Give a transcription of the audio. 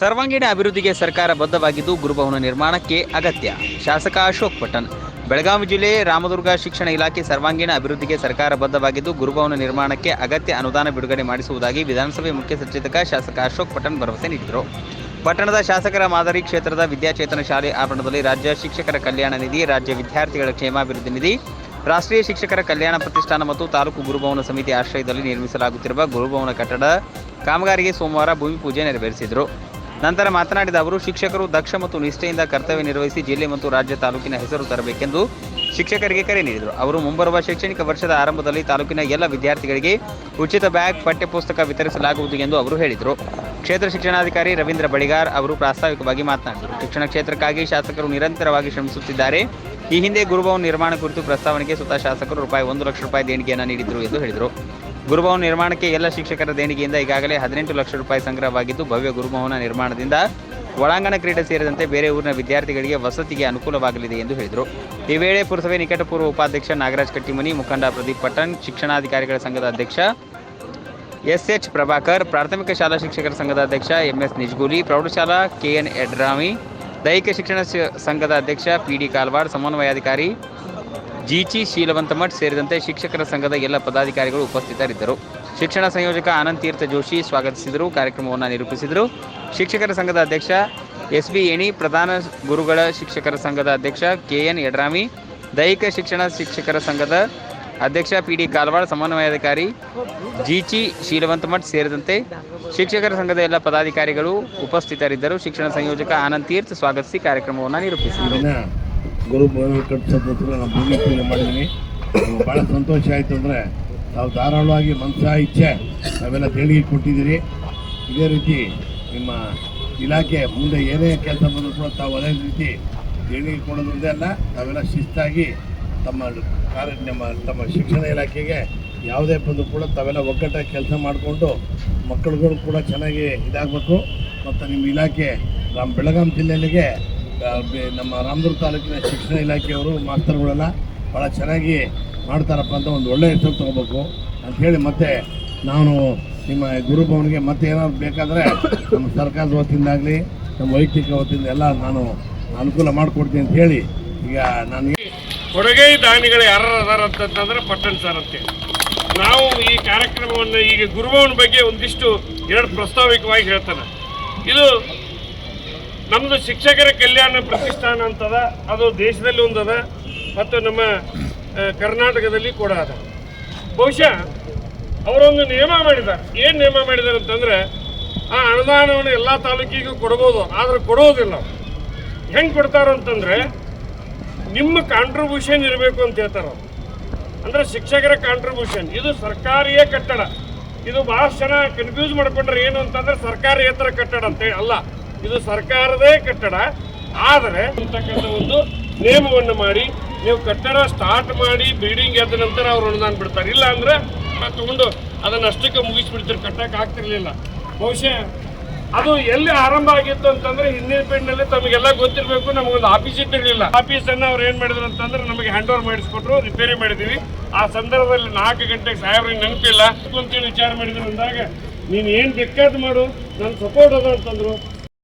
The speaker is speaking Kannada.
ಸರ್ವಾಂಗೀಣ ಅಭಿವೃದ್ಧಿಗೆ ಸರ್ಕಾರ ಬದ್ಧವಾಗಿದ್ದು ಗುರುಭವನ ನಿರ್ಮಾಣಕ್ಕೆ ಅಗತ್ಯ. ಶಾಸಕ ಅಶೋಕ್ ಪಟ್ಟಣ್, ಬೆಳಗಾವಿ ಜಿಲ್ಲೆ ರಾಮದುರ್ಗ ಶಿಕ್ಷಣ ಇಲಾಖೆ ಸರ್ವಾಂಗೀಣ ಅಭಿವೃದ್ಧಿಗೆ ಸರ್ಕಾರ ಬದ್ಧವಾಗಿದ್ದು ಗುರುಭವನ ನಿರ್ಮಾಣಕ್ಕೆ ಅಗತ್ಯ ಅನುದಾನ ಬಿಡುಗಡೆ ಮಾಡಿಸುವುದಾಗಿ ವಿಧಾನಸಭೆ ಮುಖ್ಯ ಸಚೇತಕ ಶಾಸಕ ಅಶೋಕ್ ಪಟ್ಟಣ್ ಭರವಸೆ ನೀಡಿದರು. ಪಟ್ಟಣದ ಶಾಸಕರ ಮಾದರಿ ಕ್ಷೇತ್ರದ ವಿದ್ಯಾಚೇತನ ಶಾಲೆ ಆವರಣದಲ್ಲಿ ರಾಜ್ಯ ಶಿಕ್ಷಕರ ಕಲ್ಯಾಣ ನಿಧಿ, ರಾಜ್ಯ ವಿದ್ಯಾರ್ಥಿಗಳ ಕ್ಷೇಮಾಭಿವೃದ್ಧಿ ನಿಧಿ, ರಾಷ್ಟ್ರೀಯ ಶಿಕ್ಷಕರ ಕಲ್ಯಾಣ ಪ್ರತಿಷ್ಠಾನ ಮತ್ತು ತಾಲೂಕು ಗುರುಭವನ ಸಮಿತಿ ಆಶ್ರಯದಲ್ಲಿ ನಿರ್ಮಿಸಲಾಗುತ್ತಿರುವ ಗುರುಭವನ ಕಟ್ಟಡ ಕಾಮಗಾರಿಗೆ ಸೋಮವಾರ ಭೂಮಿ ಪೂಜೆ ನೆರವೇರಿಸಿದರು. ನಂತರ ಮಾತನಾಡಿದ ಅವರು, ಶಿಕ್ಷಕರು ದಕ್ಷ ಮತ್ತು ನಿಷ್ಠೆಯಿಂದ ಕರ್ತವ್ಯ ನಿರ್ವಹಿಸಿ ಜಿಲ್ಲೆ ಮತ್ತು ರಾಜ್ಯ ತಾಲೂಕಿನ ಹೆಸರು ತರಬೇಕೆಂದು ಶಿಕ್ಷಕರಿಗೆ ಕರೆ ನೀಡಿದರು. ಅವರು ಮುಂಬರುವ ಶೈಕ್ಷಣಿಕ ವರ್ಷದ ಆರಂಭದಲ್ಲಿ ತಾಲೂಕಿನ ಎಲ್ಲ ವಿದ್ಯಾರ್ಥಿಗಳಿಗೆ ಉಚಿತ ಬ್ಯಾಗ್, ಪಠ್ಯಪುಸ್ತಕ ವಿತರಿಸಲಾಗುವುದು ಎಂದು ಅವರು ಹೇಳಿದರು. ಕ್ಷೇತ್ರ ಶಿಕ್ಷಣಾಧಿಕಾರಿ ರವೀಂದ್ರ ಬಳಿಗಾರ್ ಅವರು ಪ್ರಾಸ್ತಾವಿಕವಾಗಿ ಮಾತನಾಡಿದರು. ಶಿಕ್ಷಣ ಕ್ಷೇತ್ರಕ್ಕಾಗಿ ಶಾಸಕರು ನಿರಂತರವಾಗಿ ಶ್ರಮಿಸುತ್ತಿದ್ದಾರೆ. ಈ ಹಿಂದೆ ಗುರುಭವನ್ ನಿರ್ಮಾಣ ಕುರಿತು ಪ್ರಸ್ತಾವನೆಗೆ ಸ್ವತಃ ಶಾಸಕರು ರೂಪಾಯಿ ಒಂದು ಲಕ್ಷ ರೂಪಾಯಿ ದೇಣಿಗೆಯನ್ನು ನೀಡಿದರು ಎಂದು ಹೇಳಿದರು. ಗುರುಭವನ ನಿರ್ಮಾಣಕ್ಕೆ ಎಲ್ಲ ಶಿಕ್ಷಕರ ದೇಣಿಗೆಯಿಂದ ಈಗಾಗಲೇ ಹದಿನೆಂಟು ಲಕ್ಷ ರೂಪಾಯಿ ಸಂಗ್ರಹವಾಗಿದ್ದು ಭವ್ಯ ಗುರುಭವನ ನಿರ್ಮಾಣದಿಂದ ಒಳಾಂಗಣ ಕ್ರೀಡೆ ಸೇರಿದಂತೆ ಬೇರೆ ಊರಿನ ವಿದ್ಯಾರ್ಥಿಗಳಿಗೆ ವಸತಿಗೆ ಅನುಕೂಲವಾಗಲಿದೆ ಎಂದು ಹೇಳಿದರು. ಈ ವೇಳೆ ಪುರಸಭೆ ನಿಕಟಪೂರ್ವ ಉಪಾಧ್ಯಕ್ಷ ನಾಗರಾಜ್ ಕಟ್ಟಿಮನಿ, ಮುಖಂಡ ಪ್ರದೀಪ್ ಪಟ್ಟಣ್, ಶಿಕ್ಷಣಾಧಿಕಾರಿಗಳ ಸಂಘದ ಅಧ್ಯಕ್ಷ ಎಸ್ ಎಚ್ ಪ್ರಭಾಕರ್, ಪ್ರಾಥಮಿಕ ಶಾಲಾ ಶಿಕ್ಷಕರ ಸಂಘದ ಅಧ್ಯಕ್ಷ ಎಂಎಸ್ ನಿಜ್ಗೂಲಿ, ಪ್ರೌಢಶಾಲಾ ಕೆಎನ್ ಯಡ್ರಾಮಿ ದೈಹಿಕ ಶಿಕ್ಷಣ ಸಂಘದ ಅಧ್ಯಕ್ಷ ಪಿ ಡಿ ಕಾಲ್ವಾಡ್, ಸಮನ್ವಯಾಧಿಕಾರಿ ಜಿಚಿ ಶೀಲವಂತಮಠ್ ಸೇರಿದಂತೆ ಶಿಕ್ಷಕರ ಸಂಘದ ಎಲ್ಲ ಪದಾಧಿಕಾರಿಗಳು ಉಪಸ್ಥಿತರಿದ್ದರು. ಶಿಕ್ಷಣ ಸಂಯೋಜಕ ಆನಂದ್ ತೀರ್ಥ ಜೋಶಿ ಸ್ವಾಗತಿಸಿದರು. ಕಾರ್ಯಕ್ರಮವನ್ನು ನಿರೂಪಿಸಿದರು. ಶಿಕ್ಷಕರ ಸಂಘದ ಅಧ್ಯಕ್ಷ ಎಸ್ ಬಿ ಏಣಿ ಪ್ರಧಾನ ಗುರುಗಳ ಶಿಕ್ಷಕರ ಸಂಘದ ಅಧ್ಯಕ್ಷ ಕೆಎನ್ ಯಡ್ರಾಮಿ, ದೈಹಿಕ ಶಿಕ್ಷಣ ಶಿಕ್ಷಕರ ಸಂಘದ ಅಧ್ಯಕ್ಷ ಪಿ ಡಿ ಕಾಲ್ವಾಡ್ ಸಮನ್ವಯಾಧಿಕಾರಿ ಜಿಚಿ ಶೀಲವಂತಮಠ್ ಸೇರಿದಂತೆ ಶಿಕ್ಷಕರ ಸಂಘದ ಎಲ್ಲ ಪದಾಧಿಕಾರಿಗಳು ಉಪಸ್ಥಿತರಿದ್ದರು. ಶಿಕ್ಷಣ ಸಂಯೋಜಕ ಆನಂದ್ ತೀರ್ಥ ಸ್ವಾಗತಿಸಿ ಕಾರ್ಯಕ್ರಮವನ್ನು ನಿರೂಪಿಸಿದರು. ಗುರು ಕಟ್ಟಿಸೋದ್ರ ನಾನು ಭೂಮಿ ಪೂಜೆ ಮಾಡಿದ್ದೀನಿ ಭಾಳ ಸಂತೋಷ ಆಯಿತು ಅಂದರೆ ನಾವು ಧಾರಾಳವಾಗಿ ಮನಸ್ಸ ಇಚ್ಛೆ ನಾವೆಲ್ಲ ದೇಣಿಗೆ ಕೊಟ್ಟಿದ್ದೀರಿ. ಇದೇ ರೀತಿ ನಿಮ್ಮ ಇಲಾಖೆ ಮುಂದೆ ಏನೇ ಕೆಲಸ ಬಂದರೂ ಕೂಡ ತಾವು ಅದೇ ರೀತಿ ದೇಣಿಗೆ ಕೊಡೋದೊಂದೇ ಅಲ್ಲ, ನಾವೆಲ್ಲ ಶಿಸ್ತಾಗಿ ತಮ್ಮ ಕಾರ್ಯ ನಮ್ಮ ತಮ್ಮ ಶಿಕ್ಷಣ ಇಲಾಖೆಗೆ ಯಾವುದೇ ಬಂದರೂ ಕೂಡ ತಾವೆಲ್ಲ ಒಗ್ಗಟ್ಟಾಗಿ ಕೆಲಸ ಮಾಡಿಕೊಂಡು ಮಕ್ಕಳುಗಳು ಕೂಡ ಚೆನ್ನಾಗಿ ಇದಾಗಬೇಕು. ಮತ್ತು ನಿಮ್ಮ ಇಲಾಖೆ ನಮ್ಮ ಬೆಳಗಾಂ ಜಿಲ್ಲೆಯಲ್ಲಿಗೆ ನಮ್ಮ ರಾಮದುರ್ಗ ತಾಲೂಕಿನ ಶಿಕ್ಷಣ ಇಲಾಖೆಯವರು ಮಾಸ್ತರ್ಗಳೆಲ್ಲ ಭಾಳ ಚೆನ್ನಾಗಿ ಮಾಡ್ತಾರಪ್ಪ ಅಂತ ಒಂದು ಒಳ್ಳೆಯ ಹೆಸರು ತೊಗೋಬೇಕು ಅಂಥೇಳಿ ಮತ್ತೆ ನಾನು ನಿಮ್ಮ ಗುರುಭವನಿಗೆ ಮತ್ತೆ ಏನಾದ್ರು ಬೇಕಾದರೆ ನಮ್ಮ ಸರ್ಕಾರದ ವತಿಯಿಂದಾಗಲಿ, ನಮ್ಮ ವೈಯಕ್ತಿಕ ವತಿಯಿಂದ ಎಲ್ಲ ನಾನು ಅನುಕೂಲ ಮಾಡಿಕೊಡ್ತೀನಿ ಅಂತ ಹೇಳಿ ಈಗ ನಾನು ಕೊಡಗೈ ದಾನಿಗಳು ಯಾರು ಅದಾರ ಅಂತಂದ್ರೆ ಪಟ್ಟಣ ಸರ್ ನಾವು ಈ ಕಾರ್ಯಕ್ರಮವನ್ನು ಈಗ ಗುರುಭವನ ಬಗ್ಗೆ ಒಂದಿಷ್ಟು ಎರಡು ಪ್ರಸ್ತಾವಿಕವಾಗಿ ಹೇಳ್ತಾನೆ. ಇದು ನಮ್ಮದು ಶಿಕ್ಷಕರ ಕಲ್ಯಾಣ ಪ್ರತಿಷ್ಠಾನ ಅಂತದ, ಅದು ದೇಶದಲ್ಲಿ ಒಂದದ, ಮತ್ತು ನಮ್ಮ ಕರ್ನಾಟಕದಲ್ಲಿ ಕೂಡ ಅದ. ಬಹುಶಃ, ಅವರೊಂದು ನಿಯಮ ಮಾಡಿದ್ದಾರೆ. ಏನು ನಿಯಮ ಮಾಡಿದ್ದಾರೆ ಅಂತಂದ್ರೆ, ಆ ಅನುದಾನವನ್ನು ಎಲ್ಲ ತಾಲೂಕಿಗೂ ಕೊಡ್ಬೋದು, ಆದರೆ ಕೊಡೋದಿಲ್ಲ ಹೆಂಗೆ ಕೊಡ್ತಾರ ಅಂತಂದ್ರೆ, ನಿಮ್ಮ ಕಾಂಟ್ರಿಬ್ಯೂಷನ್ ಇರಬೇಕು ಅಂತ ಹೇಳ್ತಾರೆ. ಅಂದ್ರೆ ಶಿಕ್ಷಕರ ಕಾಂಟ್ರಿಬ್ಯೂಷನ್ ಇದು ಸರ್ಕಾರಿಯೇ ಕಟ್ಟಡ. ಇದು ಬಹಳಷ್ಟು ಜನ ಕನ್ಫ್ಯೂಸ್ ಮಾಡ್ಕೊಂಡ್ರೆ ಏನು ಅಂತಂದ್ರೆ ಸರ್ಕಾರೇತರ ಕಟ್ಟಡ ಅಂತೇಳಿ ಅಲ್ಲ. ಇದು ಸರ್ಕಾರದೇ ಕಟ್ಟಡ, ಆದರೆ ಅಂತಕ್ಕಂಥ ಒಂದು ನಿಯಮವನ್ನು ಮಾಡಿ, ನೀವು ಕಟ್ಟಡ ಸ್ಟಾರ್ಟ್ ಮಾಡಿ ಬಿಲ್ಡಿಂಗ್ ಎದ್ದ ನಂತರ ಅವ್ರು ಅನುದಾನ ಬಿಡ್ತಾರೆ. ಇಲ್ಲ ಅಂದ್ರೆ ತಗೊಂಡು ಅದನ್ನ ಅಷ್ಟಕ್ಕೆ ಮುಗಿಸ್ಬಿಡ್ತಾರೆ, ಕಟ್ಟಕ್ಕೆ ಆಗ್ತಿರ್ಲಿಲ್ಲ. ಬಹುಶಃ ಅದು ಎಲ್ಲಿ ಆರಂಭ ಆಗಿತ್ತು ಅಂತಂದ್ರೆ ಹಿಂದಿನ ಪೀರಿಯಡ್ನಲ್ಲಿ ತಮಗೆಲ್ಲ ಗೊತ್ತಿರಬೇಕು, ನಮಗೊಂದು ಆಫೀಸ್ ಇಟ್ಟಿರಲಿಲ್ಲ. ಅನ್ನ ಅವ್ರು ಏನ್ ಮಾಡಿದ್ರು ಅಂತಂದ್ರೆ ನಮಗೆ ಹ್ಯಾಂಡ್ ಓವರ್ ಮಾಡಿಸ್ಕೊಟ್ರು ರಿಪೇರಿ ಮಾಡಿದೀವಿ. ಆ ಸಂದರ್ಭದಲ್ಲಿ ನಾಲ್ಕು ಗಂಟೆಗೆ ಸಾಹೇಬ್ರಿಗೆ ನೆನಪಿಲ್ಲ. ಅಂತೇಳಿ ವಿಚಾರ ಮಾಡಿದ್ರು ಅಂದಾಗ, ನೀನು ಏನ್ ಬೇಕಾದ್ ಮಾಡು ನನ್ನ ಸಪೋರ್ಟ್ ಅದ ಅಂತಂದ್ರು.